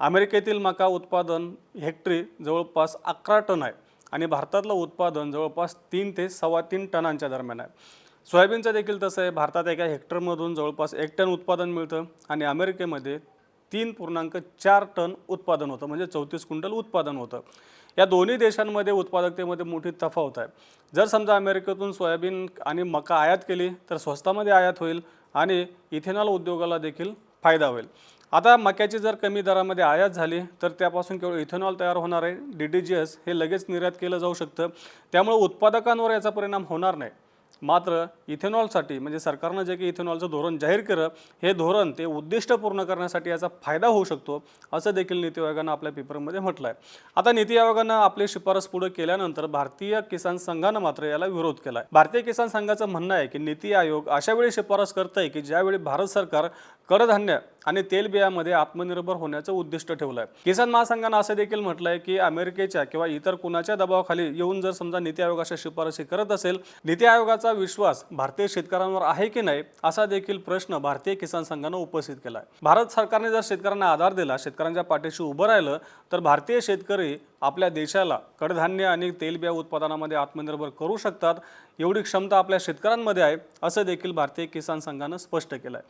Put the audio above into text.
अमेरिकेतील मका उत्पादन हेक्टरी जवळपास अकरा टन आहे आणि भारतातलं उत्पादन जवळपास तीन ते सव्वा तीन टनांच्या दरम्यान आहे. सोयाबीनचं देखील तसं आहे. भारतात एका हेक्टरमधून जवळपास एक टन उत्पादन मिळतं आणि अमेरिकेमध्ये तीन पूर्णांक चार टन उत्पादन होतं म्हणजे चौतीस क्विंटल उत्पादन होतं. या दोन्ही देशांमध्ये उत्पादकतेमध्ये मोठी तफावत आहे. जर समजा अमेरिकेतून सोयाबीन आणि मका आयात केली तर स्वस्तामध्ये आयात होईल आणि इथेनॉल उद्योगाला देखील फायदा होईल. आता मक्याची जर कमी दरामध्ये आयात झाली तर त्यापासून केवळ इथेनॉल तयार होणार आहे. डी डी जी एस हे लगेच निर्यात केलं जाऊ शकतं. त्यामुळे उत्पादकांवर याचा परिणाम होणार नाही. मात्र इथेनॉलसाठी म्हणजे सरकारनं जे काही इथेनॉलचं धोरण जाहीर केलं हे धोरण ते उद्दिष्ट पूर्ण करण्यासाठी याचा फायदा होऊ शकतो असं देखील नीती आयोगानं आपल्या पेपरमध्ये म्हटलं आहे आता नीती आयोगानं आपली शिफारस पुढे केल्यानंतर भारतीय किसान संघानं मात्र याला विरोध केला आहे भारतीय किसान संघाचं म्हणणं आहे की नीती आयोग अशा वेळी शिफारस करत आहे की ज्यावेळी भारत सरकार कडधान्य आणि तेलबियामध्ये आत्मनिर्भर होण्याचं उद्दिष्ट ठेवलं आहे किसान महासंघानं असं देखील म्हटलं आहे की अमेरिकेच्या किंवा इतर कुणाच्या दबावाखाली येऊन जर समजा नीती आयोगाच्या शिफारशी शिफारसी करत असेल नीती आयोगाचा विश्वास भारतीय शेतकऱ्यांवर आहे की नाही असा देखील प्रश्न भारतीय किसान संघानं उपस्थित केला आहे भारत सरकारने जर शेतकऱ्यांना आधार दिला शेतकऱ्यांच्या पाठीशी उभं राहिलं तर भारतीय शेतकरी आपल्या देशाला कडधान्य आणि तेलबिया उत्पादनामध्ये आत्मनिर्भर करू शकतात एवढी क्षमता आपल्या शेतकऱ्यांमध्ये आहे असं देखील भारतीय किसान संघानं स्पष्ट केलं आहे